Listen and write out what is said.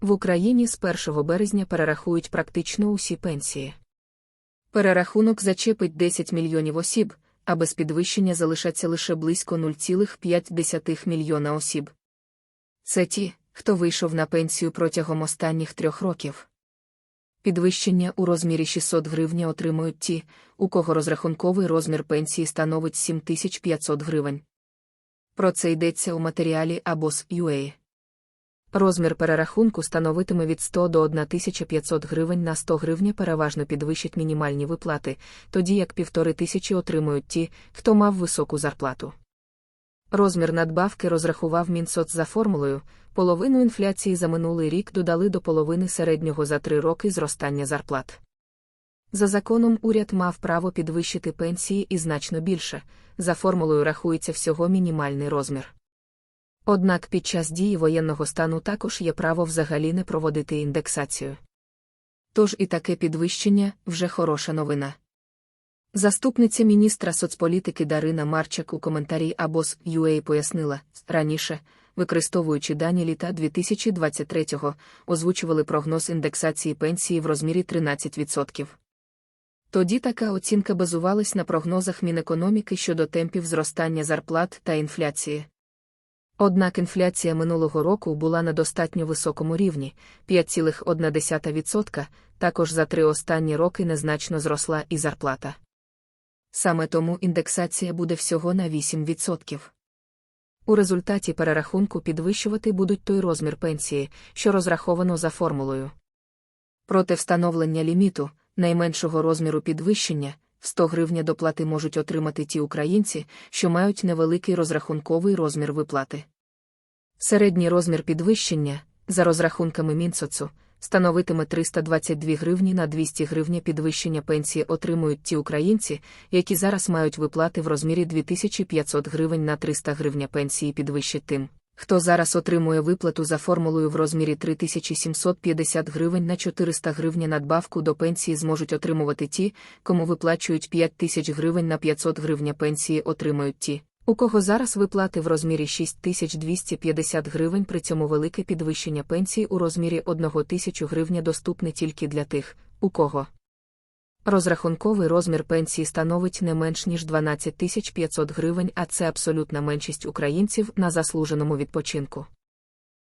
В Україні з 1 березня перерахують практично усі пенсії. Перерахунок зачепить 10 мільйонів осіб, а без підвищення залишаться лише близько 0,5 мільйона осіб. Це ті, хто вийшов на пенсію протягом останніх трьох років. Підвищення у розмірі 600 гривня отримують ті, у кого розрахунковий розмір пенсії становить 7500 гривень. Про це йдеться у матеріалі або з UA. Розмір перерахунку становитиме від 100 до 1500 гривень на 100 гривня переважно підвищать мінімальні виплати, тоді як півтори тисячі отримують ті, хто мав високу зарплату. Розмір надбавки розрахував Мінсоц за формулою, половину інфляції за минулий рік додали до половини середнього за три роки зростання зарплат. За законом уряд мав право підвищити пенсії і значно більше, за формулою рахується всього мінімальний розмір. Однак під час дії воєнного стану також є право взагалі не проводити індексацію. Тож і таке підвищення вже хороша новина. Заступниця міністра соцполітики Дарина Марчак у коментарі або з UA пояснила, раніше, використовуючи дані літа 2023-го, озвучували прогноз індексації пенсії в розмірі 13%. Тоді така оцінка базувалась на прогнозах Мінекономіки щодо темпів зростання зарплат та інфляції. Однак інфляція минулого року була на достатньо високому рівні 5,1%, також за три останні роки незначно зросла і зарплата. Саме тому індексація буде всього на 8%. У результаті перерахунку підвищувати будуть той розмір пенсії, що розраховано за формулою. Проти встановлення ліміту, найменшого розміру підвищення, 100 гривня доплати можуть отримати ті українці, що мають невеликий розрахунковий розмір виплати. Середній розмір підвищення, за розрахунками Мінсоцу, становитиме 322 гривні на 200 гривня підвищення пенсії отримують ті українці, які зараз мають виплати в розмірі 2500 гривень на 300 гривня пенсії підвищить тим, хто зараз отримує виплату за формулою в розмірі 3750 гривень на 400 гривня надбавку до пенсії зможуть отримувати ті, кому виплачують 5000 гривень на 500 гривня пенсії отримають ті, у кого зараз виплати в розмірі 6250 гривень, при цьому велике підвищення пенсії у розмірі 1000 гривня доступне тільки для тих, у кого розрахунковий розмір пенсії становить не менш ніж 12 500 гривень, а це абсолютна меншість українців на заслуженому відпочинку.